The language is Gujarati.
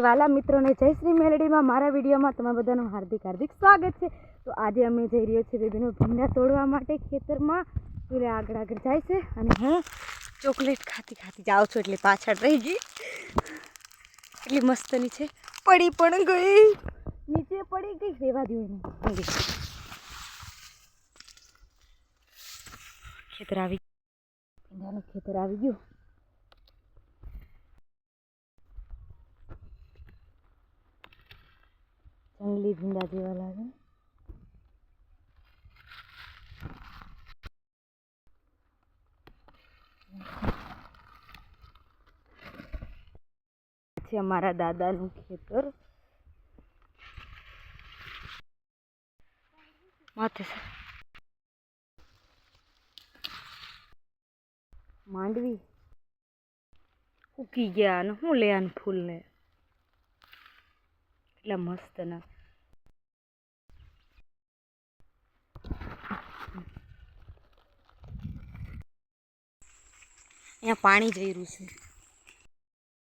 વાલા મિત્રોને જય શ્રી મેલડીમાં મારા વિડીયોમાં તમારા બધાનું હાર્દિક હાર્દિક સ્વાગત છે. તો આજે અમે જઈ રહ્યો છીએ બેબીનો ભીંડા તોડવા માટે ખેતરમાં. પેલે આગળ આગળ જાય છે અને હું ચોકલેટ ખાતી ખાતી જાઉં છું એટલે પાછળ રહી ગઈ. એટલી મસ્તની છે. પડી પણ ગઈ. નીચે પડી ગઈ, રેવા દઉં ખેતર આવી ભીંડાનું ખેતર આવી ગયું. જંગલી ભીંડા જેવા લાગે છે અમારા દાદાનું ખેતર. માથે. માંડવી. ઉકી ગયા અને હું લે આને ફૂલને. એટલા મસ્ત ના અહીંયા પાણી જઈ રહ્યું છે